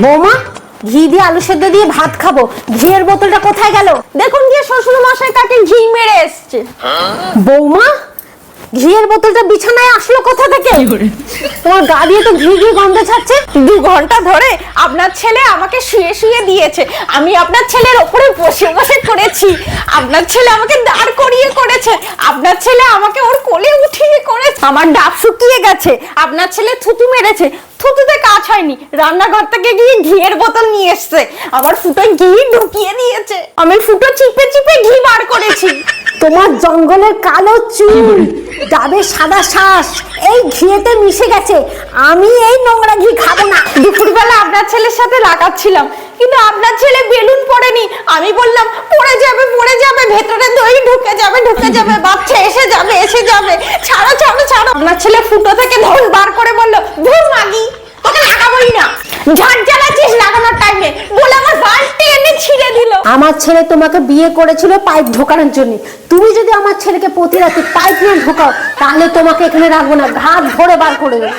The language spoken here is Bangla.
বৌমা? ঘি দিয়ে আলু সেদ্ধ দিয়ে ভাত খাব। ঘিয়ের বোতলটা কোথায় গেল? দেখুন গিয়ে শ্বশুর মশাই কাকে ঘি মেরে এসছে। বৌমা? ঘিয়ের বোতলটা বিছানায় আসলো কোথা থেকে? তোমার গা দিয়ে তো ঘি ঘি গন্ধ ছাড়ছে। দু ঘণ্টা ধরে আপনার ছেলে আমাকে শুয়ে শুয়ে দিয়েছে। আমি আপনার ছেলের ওপরে বসে বসে করেছি। আপনার ছেলে আমাকে দাঁড় করিয়ে করেছে। আপনার ছেলে আমাকে ওর কোলে উঠিয়ে করেছে। আমার ডাব শুকিয়ে গেছে। আপনার ছেলে থুতু মেরেছে। থুতুতে কাজ হয়নি। রান্নাঘর থেকে গিয়ে ঘিয়ের বোতল নিয়ে এসছে। আবার ফুটোয় ঘি ঢুকিয়ে দিয়েছে। আমি ফুটো চিপে চিপে ঘি বার করেছি। তোমার জঙ্গলের কালো চুল ডাবের সাদা শ্বাস এই ঘিয়েতে মিশে গেছে। আমি এই নোংরা ঘি খাব না। দুপুরবেলা আপনার ছেলের সাথে লাগাচ্ছিলাম। কিন্তু আপনার ছেলে বেলুন পড়েনি আমি বললাম পড়ে যাবে পড়ে যাবে ভেতরে দই ঢুকে যাবে ঢুকে যাবে বাচ্চা এসে যাবে এসে যাবে। ছাড়ো ছাড়ো ছাড়ো। আপনার ছেলে ফুটো থেকে ধন বার করে বলল ধুর মাগি তোকে লাগাবোই না ঝাড় জ্বালাচ্ছিস লাগানোর টাইমে বলে আমার বালতি এনে ছিঁড়ে দিল। আমার ছেলে তোমাকে বিয়ে করেছিল পাইপ ঢোকানোর জন্য। তুমি যদি আমার ছেলেকে প্রতি রাতে পাইপ নিয়ে ঢোকাও, তাহলে তোমাকে এখানে রাখব না, ঘাট ধরে বার করে দেবো।